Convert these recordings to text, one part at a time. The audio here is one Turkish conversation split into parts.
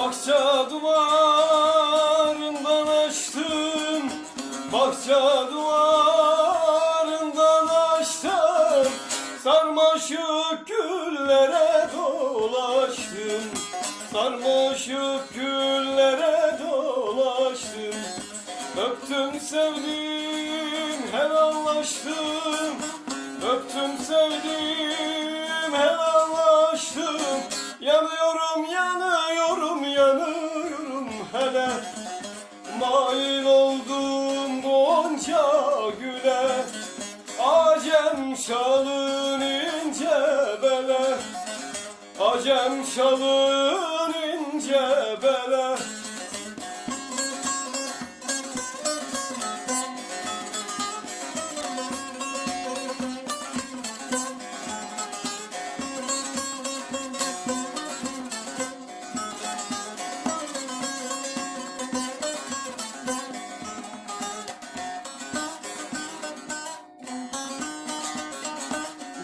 Bahçe duvarından açtım. Bahçe duvarından açtım. Sarmaşık güllere dolaştım. Sarmaşık güllere dolaştım. Öptüm sevdim helallaştım. Öptüm Mail oldum gonca güle Acem şalın ince bele. Acem şalın ince bele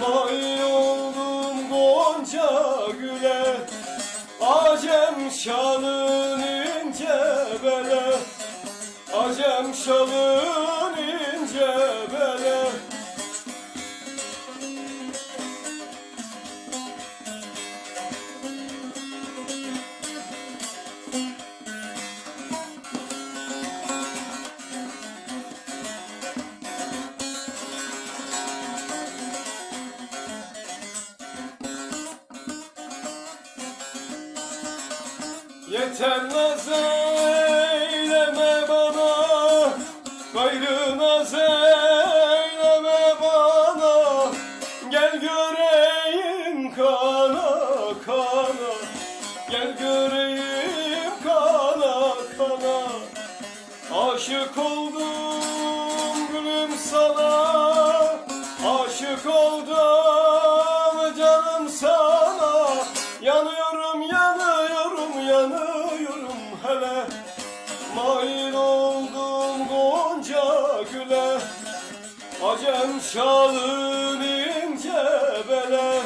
Mail oldum gonca güle Acem şalın ince bele. Acem şalın Yeter naz eyleme bana Gayrı naz eyleme bana. Gel göreyim kana kana Gel göreyim kana kana. Aşık oldum gülüm sana Aşık oldum canım sana. Yanıyorum güle Acem şalın ince bele.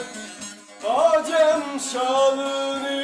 Acem şalın